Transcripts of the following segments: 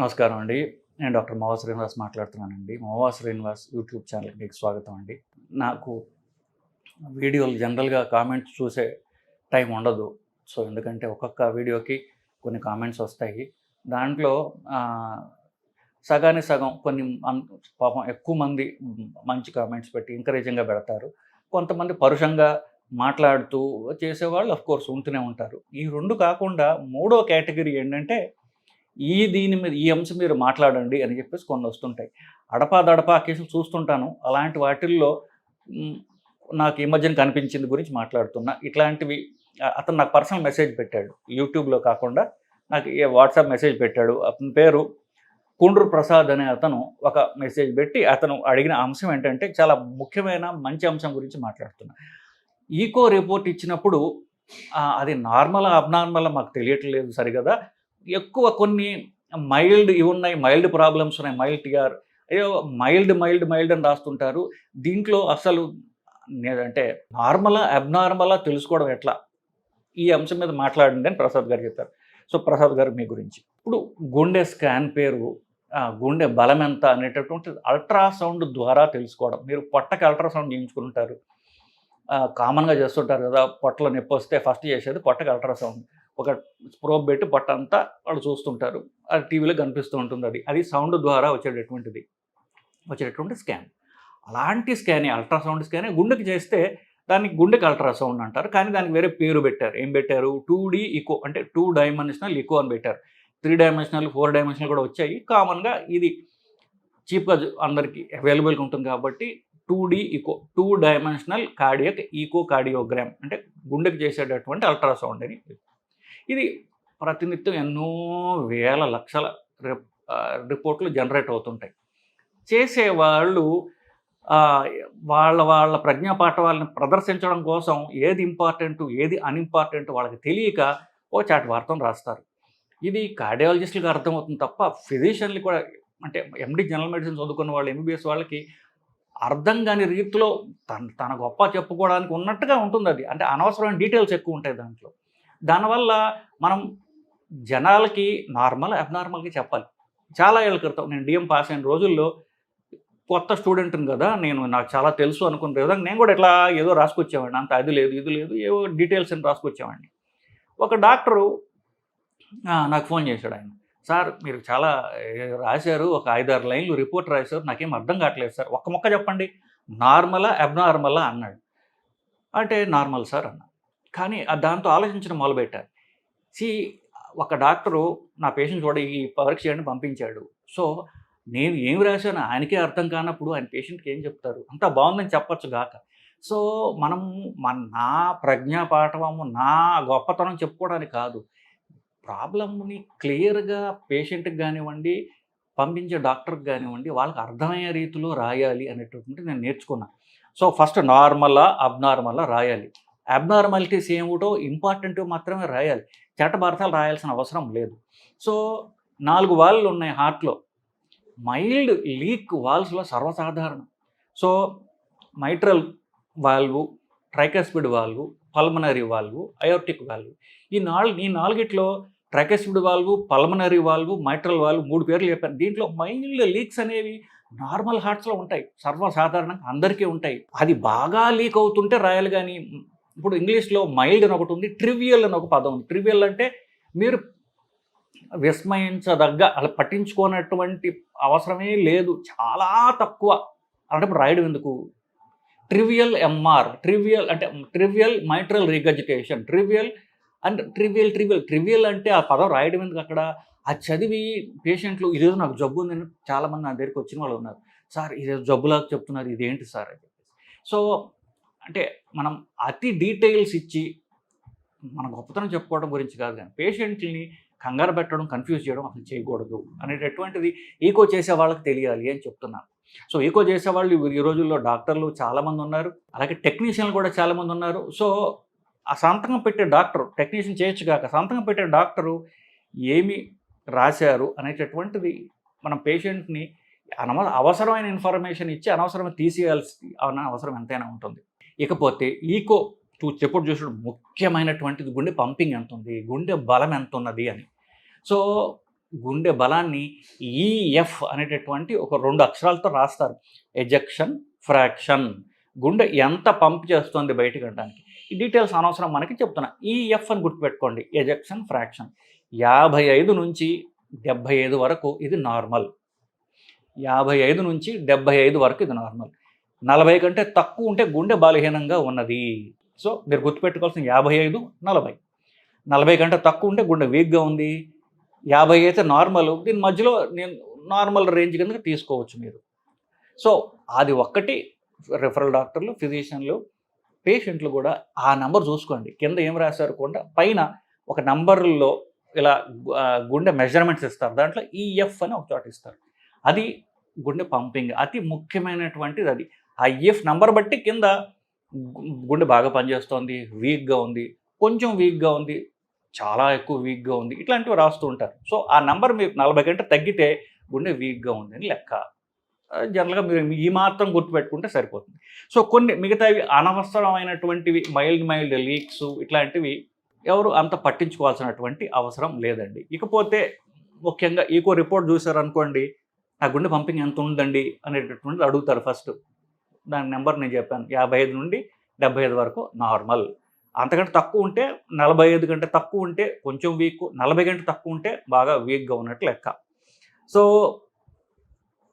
నమస్కారం అండి. నేను డాక్టర్ మోవా శ్రీనివాస్ మాట్లాడుతున్నానండి. మోవా శ్రీనివాస్ యూట్యూబ్ ఛానల్కి స్వాగతం అండి. నాకు వీడియోలు జనరల్గా కామెంట్స్ చూసే టైం ఉండదు. సో ఎందుకంటే ఒక్కొక్క వీడియోకి కొన్ని కామెంట్స్ వస్తాయి. దాంట్లో సగానికి సగం కొన్ని పాపం ఎక్కువ మంది మంచి కామెంట్స్ పెట్టి ఎంకరేజింగ్గా పెడతారు. కొంతమంది పరుషంగా మాట్లాడుతూ చేసేవాళ్ళు అఫ్ కోర్స్ ఉంటూనే ఉంటారు. ఈ రెండు కాకుండా మూడో కేటగిరీ ఏంటంటే ఈ దీని మీద ఈ అంశం మీరు మాట్లాడండి అని చెప్పేసి కొన్ని వస్తుంటాయి. అడపా దడపా కేసులు చూస్తుంటాను. అలాంటి వాటిల్లో నాకు ఈ మధ్యన కనిపించింది గురించి మాట్లాడుతున్నా. ఇట్లాంటివి అతను నాకు పర్సనల్ మెసేజ్ పెట్టాడు. యూట్యూబ్లో కాకుండా నాకు ఏ వాట్సాప్ మెసేజ్ పెట్టాడు. అతని పేరు కుండ్రు ప్రసాద్ అనే అతను ఒక మెసేజ్ పెట్టి అతను అడిగిన అంశం ఏంటంటే చాలా ముఖ్యమైన మంచి అంశం గురించి మాట్లాడుతున్నా. ఈకో రిపోర్ట్ ఇచ్చినప్పుడు అది నార్మల్ అబ్నార్మల్ మాకు తెలియట్లేదు సరిగదా. ఎక్కువ కొన్ని మైల్డ్ ఇవి ఉన్నాయి మైల్డ్ ప్రాబ్లమ్స్ ఉన్నాయి మైల్డ్ టిఆర్. అయ్యో మైల్డ్ మైల్డ్ మైల్డ్ అని రాస్తుంటారు. దీంట్లో అసలు అంటే నార్మలా అబ్నార్మలా తెలుసుకోవడం ఎట్లా? ఈ అంశం మీద మాట్లాడండి అని ప్రసాద్ గారు చెప్పారు. సో ప్రసాద్ గారు మీ గురించి. ఇప్పుడు గుండె స్కాన్ పేరు గుండె బలం ఎంత అనేటటువంటి అల్ట్రాసౌండ్ ద్వారా తెలుసుకోవడం. మీరు పొట్టకి అల్ట్రాసౌండ్ చేయించుకుంటారు కామన్గా చేస్తుంటారు కదా పొట్టలో నొప్పి వస్తే ఫస్ట్ చేసేది పొట్టకి అల్ట్రాసౌండ్. ఒక ప్రోబ్ పెట్టి పొట్ట అంతా వాళ్ళు చూస్తుంటారు. అది టీవీలో కనిపిస్తూ ఉంటుంది అది. అది సౌండ్ ద్వారా వచ్చేటటువంటిది. వచ్చేటటువంటి స్కాన్. అలాంటి స్కాన్ అల్ట్రాసౌండ్ స్కాన్ గుండెకి చేస్తే దానికి గుండెకి అల్ట్రాసౌండ్ అంటారు. కానీ దానికి వేరే పేరు పెట్టారు. ఏం పెట్టారు? టూ డీ ఈకో అంటే టూ డైమెన్షనల్ ఈకో అని పెట్టారు. త్రీ డైమెన్షనల్ ఫోర్ డైమెన్షనల్ కూడా వచ్చాయి. కామన్గా ఇది చీప్గా అందరికీ అవైలబుల్గా ఉంటుంది కాబట్టి two D echo two dimensional cardiac echocardiogram అంటే గుండెకి చేసేటటువంటి అల్ట్రాసౌండ్ అని ఇది ప్రతినిత్యం ఎన్నో వేల లక్షల రిప్ రిపోర్ట్లు జనరేట్ అవుతుంటాయి. చేసేవాళ్ళు ఆ, వాళ్ళ వాళ్ళ ప్రజ్ఞాపాఠవాళ్ళని ప్రదర్శించడం కోసం ఏది ఇంపార్టెంట్ ఏది అన్ఇంపార్టెంట్ వాళ్ళకి తెలియక ఓ చాటి వార్తం రాస్తారు. ఇది కార్డియాలజిస్టులకు అర్థమవుతుంది తప్ప ఫిజిషియన్లు కూడా అంటే ఎండి జనరల్ మెడిసిన్ చదువుకున్న వాళ్ళు ఎంబీబీఎస్ వాళ్ళకి అర్థం కాని రీతిలో తన తన గొప్ప చెప్పుకోవడానికి ఉన్నట్టుగా ఉంటుంది అది అంటే అనవసరమైన డీటెయిల్స్ ఎక్కువ ఉంటాయి దాంట్లో. దానివల్ల మనం జనాలకి నార్మల్ అబ్నార్మల్గా చెప్పాలి. చాలా ఏళ్ళ క్రితం నేను డిఎం పాస్ అయిన రోజుల్లో కొత్త స్టూడెంట్ని కదా నేను నాకు చాలా తెలుసు అనుకున్న విధంగా నేను కూడా ఇట్లా ఏదో రాసుకొచ్చేవాడిని. అంత అది లేదు ఇది లేదు ఏవో డీటెయిల్స్ అని రాసుకొచ్చేవాడిని. ఒక డాక్టరు నాకు ఫోన్ చేశాడు ఆయన. సార్ మీరు చాలా రాశారు ఒక ఐదారు లైన్లు రిపోర్ట్ రాశారు నాకేం అర్థం కావట్లేదు సార్. ఒక్క మొక్క చెప్పండి. నార్మలా అబ్నార్మలా అన్నాడు. అంటే నార్మల్ సార్ అన్నా కానీ దాంతో ఆలోచించడం మొదలుపెట్టారు సి ఒక డాక్టరు నా పేషెంట్ కూడా ఈ పరీక్ష చేయండి పంపించాడు. సో నేను ఏం రాశాను ఆయనకే అర్థం కానప్పుడు ఆయన పేషెంట్కి ఏం చెప్తారు? అంతా బాగుందని చెప్పచ్చు గాక. సో మనం మన నా ప్రజ్ఞాపాఠవము నా గొప్పతనం చెప్పుకోవడానికి కాదు. ప్రాబ్లమ్ని క్లియర్గా పేషెంట్కి కానివ్వండి పంపించే డాక్టర్కి కానివ్వండి వాళ్ళకి అర్థమయ్యే రీతిలో రాయాలి అనేటటువంటి నేను నేర్చుకున్నాను సో ఫస్ట్ నార్మలా అబ్నార్మలా రాయాలి. అబ్నార్మాలిటీస్ ఏమిటో ఇంపార్టెంట్ మాత్రమే రాయాలి. చట్టభారతాలు రాయాల్సిన అవసరం లేదు. సో నాలుగు వాల్లు ఉన్నాయి హార్ట్లో. మైల్డ్ లీక్ వాల్స్లో సర్వసాధారణం. So mitral valve tricuspid valve pulmonary valve aortic valve. ఈ నాలుగు ఈ నాలుగిట్లో tricuspid valve pulmonary valve mitral valve మూడు పేర్లు చెప్పాను. దీంట్లో మైల్డ్ లీక్స్ అనేవి నార్మల్ హార్ట్స్లో ఉంటాయి. సర్వసాధారణంగా అందరికీ ఉంటాయి. అది బాగా లీక్ అవుతుంటే రాయాలి కానీ ఇప్పుడు ఇంగ్లీష్లో మైల్డ్ అని ఒకటి ఉంది ట్రివియల్ అని ఒక పదం ఉంది. ట్రివియల్ అంటే మీరు విస్మయించదగ్గ అలా పట్టించుకోనటువంటి అవసరమే లేదు చాలా తక్కువ. అంటే రాయడం ఎందుకు? ట్రివియల్ ఎంఆర్ ట్రివియల్ అంటే trivial mitral regurgitation trivial and trivial trivial trivial అంటే ఆ పదం రాయడం ఎందుకు అక్కడ? ఆ చదివి పేషెంట్లు ఇదేదో నాకు జబ్బు ఉందని చాలామంది నా దగ్గరికి వచ్చిన వాళ్ళు ఉన్నారు. సార్ ఇదేదో జబ్బులాగా చెప్తున్నారు ఇదేంటి సార్? అని చెప్పేసి. సో అంటే మనం అతి డీటెయిల్స్ ఇచ్చి మన గొప్పతనం చెప్పుకోవడం గురించి కాదు కానీ పేషెంట్ని కంగారు పెట్టడం కన్ఫ్యూజ్ చేయడం అసలు చేయకూడదు అనేటటువంటిది ఈకో చేసే వాళ్ళకి తెలియాలి అని చెప్తున్నాను. సో ఈకో చేసే వాళ్ళు ఈ రోజుల్లో డాక్టర్లు చాలామంది ఉన్నారు. అలాగే టెక్నీషియన్లు కూడా చాలామంది ఉన్నారు. సో ఆ సంతకం పెట్టే డాక్టర్ టెక్నీషియన్ చేయొచ్చు కాక సంతకం పెట్టే డాక్టరు ఏమి రాశారు అనేటటువంటిది మనం పేషెంట్ని అనవ అవసరమైన ఇన్ఫర్మేషన్ ఇచ్చి అనవసరమైన తీసేయాల్సి అవసరం ఎంతైనా ఉంటుంది. ఇకపోతే ఈకో చూ చెప్పుడు చూసడం ముఖ్యమైనటువంటిది గుండె పంపింగ్ ఎంత ఉంది గుండె బలం ఎంత ఉన్నది అని. సో గుండె బలాన్ని ఈఎఫ్ అనేటటువంటి ఒక రెండు అక్షరాలతో రాస్తారు. Ejection fraction. గుండె ఎంత పంప్ చేస్తుంది బయటకు అనడానికి ఈ డీటెయిల్స్ అనవసరం మనకి చెప్తున్నా. ఈఎఫ్ అని గుర్తుపెట్టుకోండి. Ejection fraction. యాభై ఐదు నుంచి డెబ్భై ఐదు వరకు ఇది నార్మల్. యాభై ఐదు నుంచి డెబ్భై ఐదు వరకు ఇది నార్మల్. నలభై కంటే తక్కువ ఉంటే గుండె బలహీనంగా ఉన్నది. సో మీరు గుర్తుపెట్టుకోవాల్సిన యాభై ఐదు నలభై. నలభై కంటే తక్కువ ఉంటే గుండె వీక్గా ఉంది. యాభై అయితే నార్మల్. దీని మధ్యలో నేను నార్మల్ రేంజ్ కింద తీసుకోవచ్చు మీరు. సో అది ఒక్కటి రెఫరల్ డాక్టర్లు ఫిజిషియన్లు పేషెంట్లు కూడా ఆ నెంబర్ చూసుకోండి. కింద ఏం రాశారు కూడా? పైన ఒక నంబర్లో ఇలా గుండె మెజర్మెంట్స్ ఇస్తారు. దాంట్లో ఈఎఫ్ అని ఒక చోట ఇస్తారు. అది గుండె పంపింగ్. అతి ముఖ్యమైనటువంటిది అది. ఆ ఈఎఫ్ నంబర్ బట్టి కింద గుండె బాగా పనిచేస్తోంది వీక్గా ఉంది కొంచెం వీక్గా ఉంది చాలా ఎక్కువ వీక్గా ఉంది ఇట్లాంటివి రాస్తూ ఉంటారు. సో ఆ నంబర్ మీరు నలభై గంట తగ్గితే గుండె వీక్గా ఉంది అని లెక్క. జనరల్గా మీరు ఈ మాత్రం గుర్తుపెట్టుకుంటే సరిపోతుంది. సో కొన్ని మిగతావి అనవసరమైనటువంటివి మైల్డ్ మైల్డ్ లీక్స్ ఇట్లాంటివి ఎవరు అంత పట్టించుకోవాల్సినటువంటి అవసరం లేదండి. ఇకపోతే ముఖ్యంగా ఈకో రిపోర్ట్ చూసారనుకోండి ఆ గుండె పంపింగ్ ఎంత ఉందండి అనేటటువంటిది అడుగుతారు ఫస్ట్. దాని నెంబర్ నేను చెప్పాను. యాభై ఐదు నుండి డెబ్బై ఐదు వరకు నార్మల్. అంతకంటే తక్కువ ఉంటే నలభై ఐదు కంటే తక్కువ ఉంటే కొంచెం వీక్ నలభై కంటే తక్కువ ఉంటే బాగా వీక్గా ఉన్నట్టు లెక్క. సో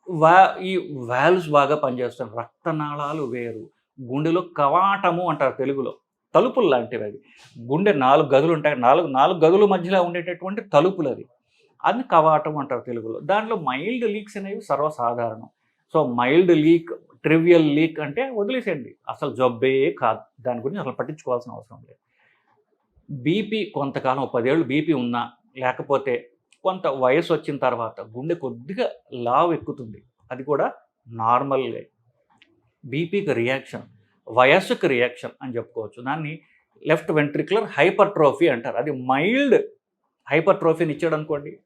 వా ఈ వాల్వ్స్ బాగా పనిచేస్తాయి. రక్తనాళాలు వేరు. గుండెలో కవాటము అంటారు తెలుగులో. తలుపులు లాంటివి అవి. గుండె నాలుగు గదులు ఉంటాయి. నాలుగు నాలుగు గదుల మధ్యలో ఉండేటటువంటి తలుపులు అది అది కవాటం అంటారు తెలుగులో. దాంట్లో మైల్డ్ లీక్స్ అనేవి సర్వసాధారణం. So mild leak trivial leak అంటే వదిలేసేయండి. అసలు జబ్బే కాదు. దాని గురించి అసలు పట్టించుకోవాల్సిన అవసరం లేదు. బీపీ కొంతకాలం పదేళ్ళు బీపీ ఉన్నా లేకపోతే కొంత వయసు వచ్చిన తర్వాత గుండె కొద్దిగా లావ్ ఎక్కుతుంది. అది కూడా నార్మల్గా. బీపీకి రియాక్షన్ వయస్సుకి రియాక్షన్ అని చెప్పుకోవచ్చు. దాన్ని లెఫ్ట్ వెంట్రికులర్ హైపర్ట్రోఫీ అంటారు. అది మైల్డ్ హైపర్ట్రోఫీని ఇచ్చాడు అనుకోండి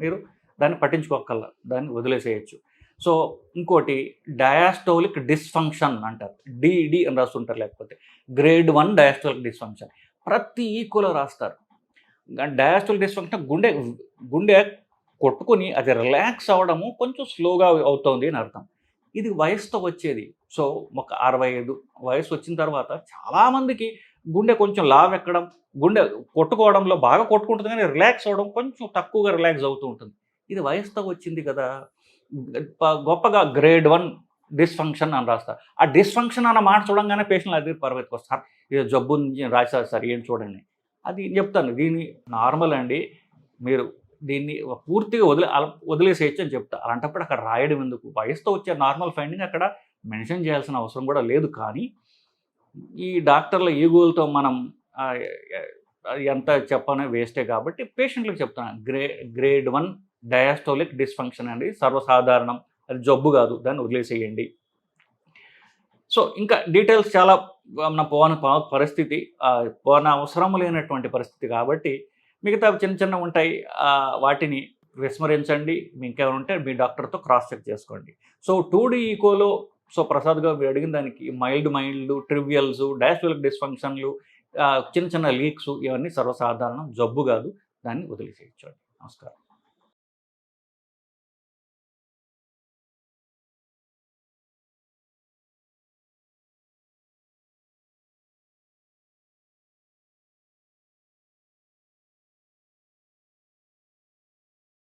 మీరు దాన్ని పట్టించుకోకల్లా దాన్ని వదిలేసేయచ్చు. సో ఇంకోటి డయాస్టోలిక్ డిస్ఫంక్షన్ అంటారు. డిడి అని రాస్తుంటారు లేకపోతే. గ్రేడ్ వన్ డయాస్టోలిక్ డిస్ఫంక్షన్ ప్రతి ఈక్వలో రాస్తారు. డయాస్టోలిక్ డిస్ఫంక్షన్ గుండె గుండె కొట్టుకొని అది రిలాక్స్ అవ్వడము కొంచెం స్లోగా అవుతుంది అని అర్థం. ఇది వయసుతో వచ్చేది. సో ఒక అరవై ఐదు వయసు వచ్చిన తర్వాత చాలామందికి గుండె కొంచెం లావ్ ఎక్కడం గుండె కొట్టుకోవడంలో బాగా కొట్టుకుంటుంది కానీ రిలాక్స్ అవ్వడం కొంచెం తక్కువగా రిలాక్స్ అవుతూ ఉంటుంది. ఇది వయసుతో వచ్చింది కదా. గొప్పగా గ్రేడ్ వన్ డిస్ఫంక్షన్ అని రాస్తారు. ఆ డిస్ఫంక్షన్ అన్న మాట చూడంగానే పేషెంట్లు అది పరిగెత్తుకొస్తారు ఇది జబ్బు నుంచి రాశారు సార్ ఏం చూడండి. అది చెప్తాను. దీన్ని నార్మల్ అండి. మీరు దీన్ని పూర్తిగా వదిలే వదిలేసేయచ్చు అని చెప్తా. అలాంటప్పుడు అక్కడ రాయడం ఎందుకు? వయసుతో వచ్చే నార్మల్ ఫైండింగ్ అక్కడ మెన్షన్ చేయాల్సిన అవసరం కూడా లేదు. కానీ ఈ డాక్టర్ల ఈగోలతో మనం ఎంత చెప్పనే వేస్టే కాబట్టి పేషెంట్లకు చెప్తాను. Grey grade one diastolic dysfunction అండి. సర్వసాధారణం. అది జబ్బు కాదు. దాన్ని వదిలేసేయండి. సో ఇంకా డీటెయిల్స్ చాలా మన పోవన పరిస్థితి. పోన అవసరం లేనటువంటి పరిస్థితి కాబట్టి మిగతా చిన్న చిన్న ఉంటాయి. వాటిని విస్మరించండి. మీ ఇంకేమైనా ఉంటే మీ డాక్టర్తో క్రాస్ చెక్ చేసుకోండి. సో టూ డీ ఈకోలో సో ప్రసాద్ గారు మీరు అడిగిన దానికి మైల్డ్ మైల్డ్ ట్రివియల్స్ డయాస్టోలిక్ డిస్ఫంక్షన్లు చిన్న చిన్న లీక్స్ ఇవన్నీ సర్వసాధారణం. జబ్బు కాదు. దాన్ని వదిలేసేయచ్చు నమస్కారం.